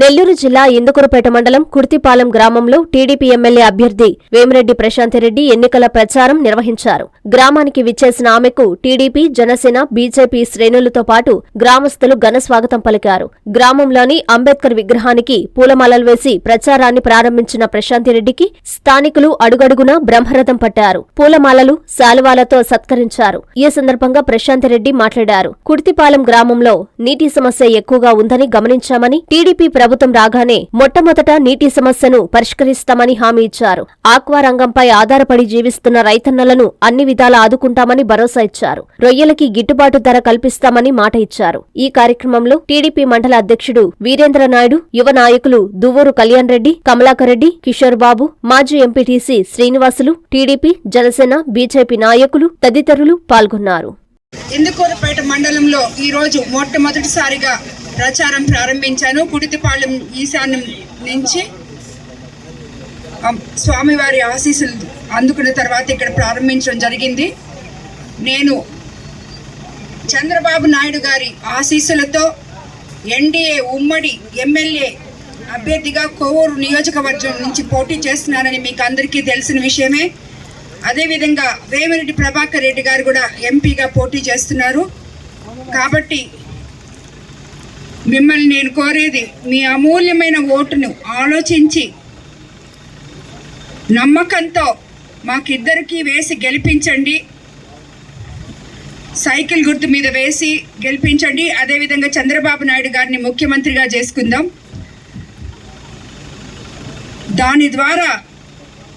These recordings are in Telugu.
నెల్లూరు జిల్లా ఇందుకూరుపేట మండలం కుర్తిపాలెం గ్రామంలో టీడీపీ ఎమ్మెల్యే అభ్యర్థి వేమిరెడ్డి ప్రశాంతిరెడ్డి ఎన్నికల ప్రచారం నిర్వహించారు. గ్రామానికి విచ్చేసిన ఆమెకు టీడీపీ జనసేన బీజేపీ శ్రేణులతో పాటు గ్రామస్తులు ఘన స్వాగతం పలికారు. గ్రామంలోని అంబేద్కర్ విగ్రహానికి పూలమాలలు వేసి ప్రచారాన్ని ప్రారంభించిన ప్రశాంతిరెడ్డికి స్థానికులు అడుగడుగునా బ్రహ్మరథం పట్టారు. పూలమాలలు శాలువాలతో సత్కరించారు. ఈ సందర్భంగా ప్రశాంతిరెడ్డి మాట్లాడారు. కుర్తిపాలెం గ్రామంలో నీటి సమస్య ఎక్కువగా ఉందని గమనించామని టీడీపీ ప్రభుత్వం రాగానే మొట్టమొదట నీటి సమస్యను పరిష్కరిస్తామని హామీ ఇచ్చారు. ఆక్వా రంగంపై ఆధారపడి జీవిస్తున్న రైతన్నలను అన్ని విధాలా ఆదుకుంటామని భరోసా ఇచ్చారు. రొయ్యలకి గిట్టుబాటు ధర కల్పిస్తామని మాట ఇచ్చారు. ఈ కార్యక్రమంలో టీడీపీ మండల అధ్యక్షుడు వీరేంద్ర నాయుడు యువ నాయకులు దువ్వూరు కళ్యాణ్ రెడ్డి కమలాకర్ రెడ్డి కిషోర్ బాబు మాజీ MPTC Srinivasulu TDP Janasena BJP నాయకులు తదితరులు పాల్గొన్నారు. ఇందుకూరుపేట మండలంలో ఈరోజు మొట్టమొదటిసారిగా ప్రచారం ప్రారంభించాను. కుడితిపాళెం ఈశాన్యం నుంచి స్వామివారి ఆశీస్సులు అందుకున్న తర్వాత ఇక్కడ ప్రారంభించడం జరిగింది. నేను చంద్రబాబు నాయుడు గారి ఆశీస్సులతో ఎన్డీఏ ఉమ్మడి ఎమ్మెల్యే అభ్యర్థిగా కోవూరు నియోజకవర్గం నుంచి పోటీ చేస్తున్నానని మీకు అందరికీ తెలిసిన విషయమే. అదేవిధంగా వేమిరెడ్డి ప్రభాకర్ రెడ్డి గారు కూడా ఎంపీగా పోటీ చేస్తున్నారు. కాబట్టి మిమ్మల్ని నేను కోరేది మీ అమూల్యమైన ఓటును ఆలోచించి నమ్మకంతో మాకిద్దరికీ వేసి గెలిపించండి. సైకిల్ గుర్తు మీద వేసి గెలిపించండి. అదేవిధంగా చంద్రబాబు నాయుడు గారిని ముఖ్యమంత్రిగా చేసుకుందాం. దాని ద్వారా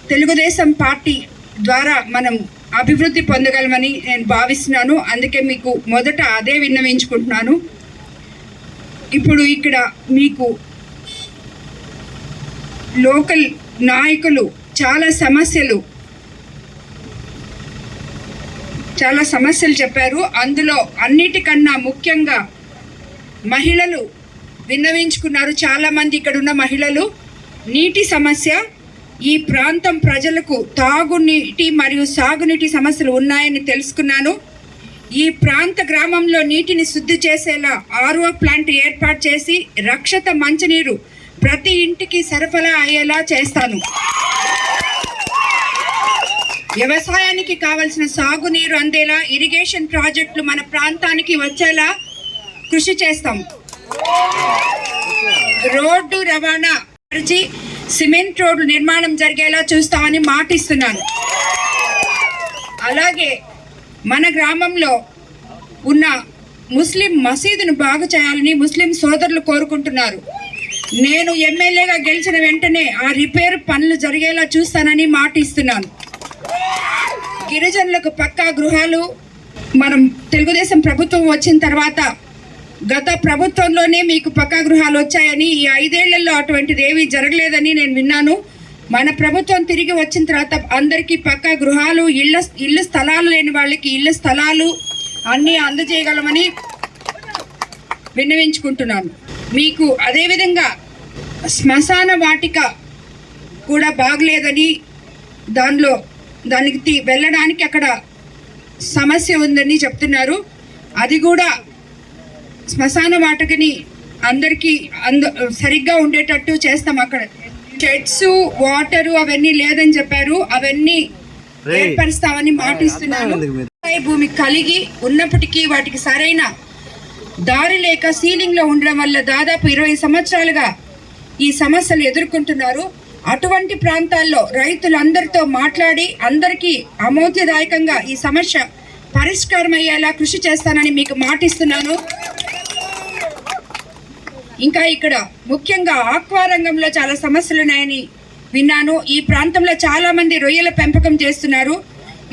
తెలుగుదేశం పార్టీ ద్వారా మనం అభివృద్ధి పొందగలమని నేను భావిస్తున్నాను. అందుకే మీకు మొదట అదే విన్నవించుకుంటున్నాను. ఇప్పుడు ఇక్కడ మీకు లోకల్ నాయకులు చాలా సమస్యలు. చాలా సమస్యలు చెప్పారు. అందులో అన్నిటికన్నా ముఖ్యంగా మహిళలు విన్నవించుకున్నారు. చాలామంది ఇక్కడ ఉన్న మహిళలు. నీటి సమస్య ఈ ప్రాంతం ప్రజలకు తాగునీటి మరియు సాగునీటి సమస్యలు ఉన్నాయని తెలుసుకున్నాను. ఈ ప్రాంత గ్రామంలో నీటిని శుద్ధి చేసేలా ఆర్ఓ ప్లాంట్ ఏర్పాటు చేసి రక్షత మంచినీరు ప్రతి ఇంటికి సరఫరా అయ్యేలా చేస్తాను. వ్యవసాయానికి కావలసిన సాగునీరు అందేలా ఇరిగేషన్ ప్రాజెక్టులు మన ప్రాంతానికి వచ్చేలా కృషి చేస్తాం. రోడ్డు రవాణా పరిచి సిమెంట్ రోడ్డు నిర్మాణం జరిగేలా చూస్తామని మాటిస్తున్నాను. అలాగే మన గ్రామంలో ఉన్న ముస్లిం మసీదును బాగు చేయాలని ముస్లిం సోదరులు కోరుకుంటున్నారు. నేను ఎమ్మెల్యేగా గెలిచిన వెంటనే ఆ రిపేర్ పనులు జరిగేలా చూస్తానని మాట ఇస్తున్నాను. గిరిజనులకు పక్కా గృహాలు మనం తెలుగుదేశం ప్రభుత్వం వచ్చిన తర్వాత గత ప్రభుత్వంలోనే మీకు పక్కా గృహాలు వచ్చాయని ఈ ఐదేళ్ళలో అటువంటిది ఏమీ జరగలేదని నేను విన్నాను. మన ప్రభుత్వం తిరిగి వచ్చిన తర్వాత అందరికీ పక్క గృహాలు ఇళ్ళ ఇళ్ళ స్థలాలు లేని వాళ్ళకి ఇళ్ళ స్థలాలు అన్నీ అందజేయగలమని విన్నవించుకుంటున్నాను మీకు అదేవిధంగా శ్మశాన వాటిక కూడా బాగలేదని దానిలో దానికి వెళ్ళడానికి అక్కడ సమస్య ఉందని చెప్తున్నారు. అది కూడా శ్మశాన వాటికని అందరికీ అంద సరిగ్గా ఉండేటట్టు చేస్తాం అక్కడ. షెడ్స్ వాటరు అవన్నీ లేదని చెప్పారు. అవన్నీ ఏర్పరుస్తామని మాటిస్తున్నాను. వ్యవసాయ భూమి కలిగి ఉన్నప్పటికీ వాటికి సరైన దారి లేక సీలింగ్లో ఉండడం వల్ల దాదాపు ఇరవై సంవత్సరాలుగా ఈ సమస్యలు ఎదుర్కొంటున్నారు. అటువంటి ప్రాంతాల్లో రైతులందరితో మాట్లాడి అందరికీ ఆమోదదాయకంగా ఈ సమస్య పరిష్కారం అయ్యేలా కృషి చేస్తానని మీకు మాటిస్తున్నాను. ఇంకా ఇక్కడ ముఖ్యంగా ఆక్వా రంగంలో చాలా సమస్యలు ఉన్నాయని విన్నాను. ఈ ప్రాంతంలో చాలా మంది రొయ్యల పెంపకం చేస్తున్నారు.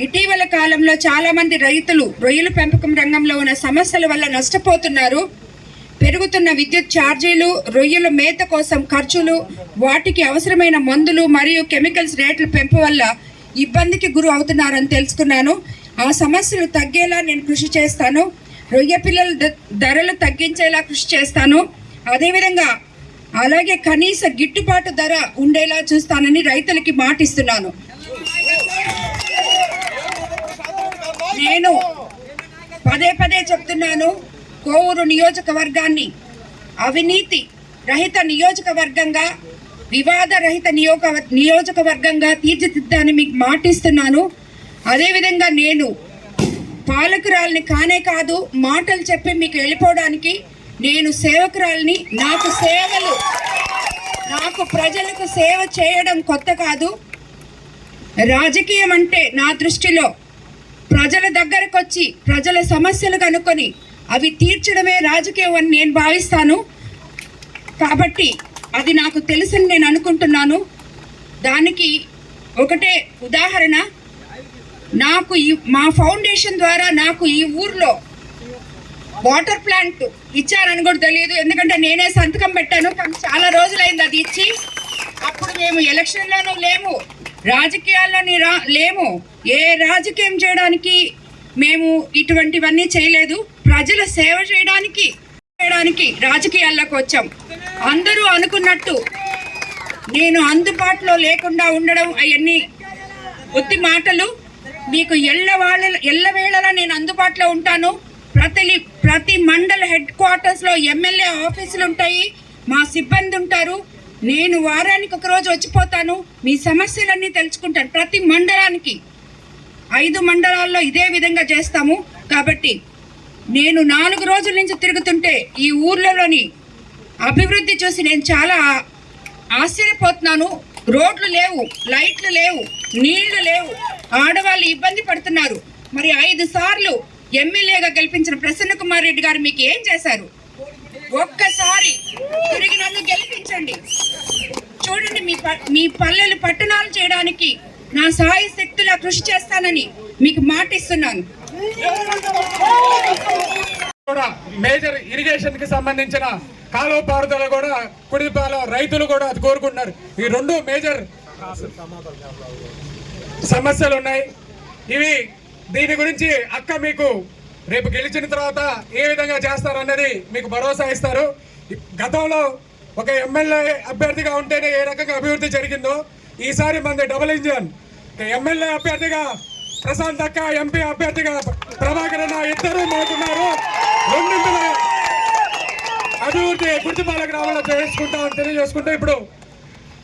ఇటీవల కాలంలో చాలా మంది రైతులు రొయ్యల పెంపకం రంగంలో ఉన్న సమస్యల వల్ల నష్టపోతున్నారు. పెరుగుతున్న విద్యుత్ ఛార్జీలు రొయ్యల మేత కోసం ఖర్చులు వాటికి అవసరమైన మందులు మరియు కెమికల్స్ రేట్ల పెంపు వల్ల ఇబ్బందికి గురి అవుతున్నారని తెలుసుకున్నాను. ఆ సమస్యలు తగ్గేలా నేను కృషి చేస్తాను. రొయ్య పిల్లల ధరలు తగ్గించేలా కృషి చేస్తాను. అదేవిధంగా అలాగే కనీస గిట్టుబాటు ధర ఉండేలా చూస్తానని రైతులకి మాటిస్తున్నాను. నేను పదే పదే చెప్తున్నాను కోవూరు నియోజకవర్గాన్ని అవినీతి రహిత నియోజకవర్గంగా వివాద రహిత నియోగ నియోజకవర్గంగా తీర్చిదిద్దాన్ని మీకు మాటిస్తున్నాను. అదేవిధంగా నేను పాలకురాల్ని కానే కాదు మాటలు చెప్పి మీకు వెళ్ళిపోవడానికి నేను సేవకురాలిని నాకు సేవలు నాకు ప్రజలకు సేవ చేయడం కొత్త కాదు. రాజకీయం అంటే నా దృష్టిలో ప్రజల దగ్గరకు వచ్చి ప్రజల సమస్యలు కనుక్కొని అవి తీర్చడమే రాజకీయం అని నేను భావిస్తాను. కాబట్టి అది నాకు తెలుసని నేను అనుకుంటున్నాను. దానికి ఒకటే ఉదాహరణ. నాకు ఈ మా ఫౌండేషన్ ద్వారా నాకు ఈ ఊర్లో వాటర్ ప్లాంట్ ఇచ్చారని కూడా తెలియదు. ఎందుకంటే నేనే సంతకం పెట్టాను. కానీ చాలా రోజులైంది అది ఇచ్చి అప్పుడు మేము ఎలక్షన్లోనూ లేము. రాజకీయాల్లోని రా లేము. ఏ రాజకీయం చేయడానికి మేము ఇటువంటివన్నీ చేయలేదు. ప్రజల సేవ చేయడానికి చేయడానికి రాజకీయాల్లోకి వచ్చాం. అందరూ అనుకున్నట్టు నేను అందుబాటులో లేకుండా ఉండడం అవన్నీ ఒత్తి మాటలు. మీకు ఎల్ల వాళ్ళ ఎల్లవేళలా నేను అందుబాటులో ఉంటాను. ప్రతి ప్రతి మండల హెడ్ క్వార్టర్స్లో ఎమ్మెల్యే ఆఫీసులు ఉంటాయి మా సిబ్బంది ఉంటారు. నేను వారానికి ఒక రోజు వచ్చిపోతాను మీ సమస్యలన్నీ తెలుసుకుంటాను ప్రతి మండలానికి. ఐదు మండలాల్లో ఇదే విధంగా చేస్తాము. కాబట్టి నేను నాలుగు రోజుల నుంచి తిరుగుతుంటే ఈ ఊర్లలోని అభివృద్ధి చూసి నేను చాలా ఆశ్చర్యపోతున్నాను. రోడ్లు లేవు లైట్లు లేవు నీళ్ళు లేవు. ఆడవాళ్ళు ఇబ్బంది పడుతున్నారు. మరి ఐదు సార్లు ఎమ్మెల్యేగా గెలిపించిన ప్రసన్న కుమార్ రెడ్డి గారు మీకు ఏం చేశారు? ఒక్కసారి తిరిగి నన్ను గెలిపించండి. చూడండి మీ ప- మీ పల్లెలు పట్టణాలు చేయడానికి నా సహాయ శక్తులా కృషి చేస్తానని మీకు మాటిస్తున్నాను. కూడా మేజర్ ఇరిగేషన్కి సంబంధించిన కాలువ పారుదల కూడా కుడిపాల రైతులు కూడా అది కోరుకుంటున్నారు. ఈ రెండు మేజర్ సమస్యలు ఉన్నాయి. ఇవి దీని గురించి అక్క మీకు రేపు గెలిచిన తర్వాత ఏ విధంగా చేస్తారన్నది మీకు భరోసా ఇస్తారు. గతంలో ఒక ఎమ్మెల్యే అభ్యర్థిగా ఉంటేనే ఏ రకంగా అభివృద్ధి జరిగిందో ఈసారి మనది డబుల్ ఇంజన్. ఎమ్మెల్యే అభ్యర్థిగా ప్రశాంత్ అక్క ఎంపీ అభ్యర్థిగా ప్రభాకర్ అన్న ఇద్దరు మోతున్నారు రెండింటిలో అభివృద్ధి గుర్తుపాల రావాలని చేసుకుంటామని తెలియజేసుకుంటూ ఇప్పుడు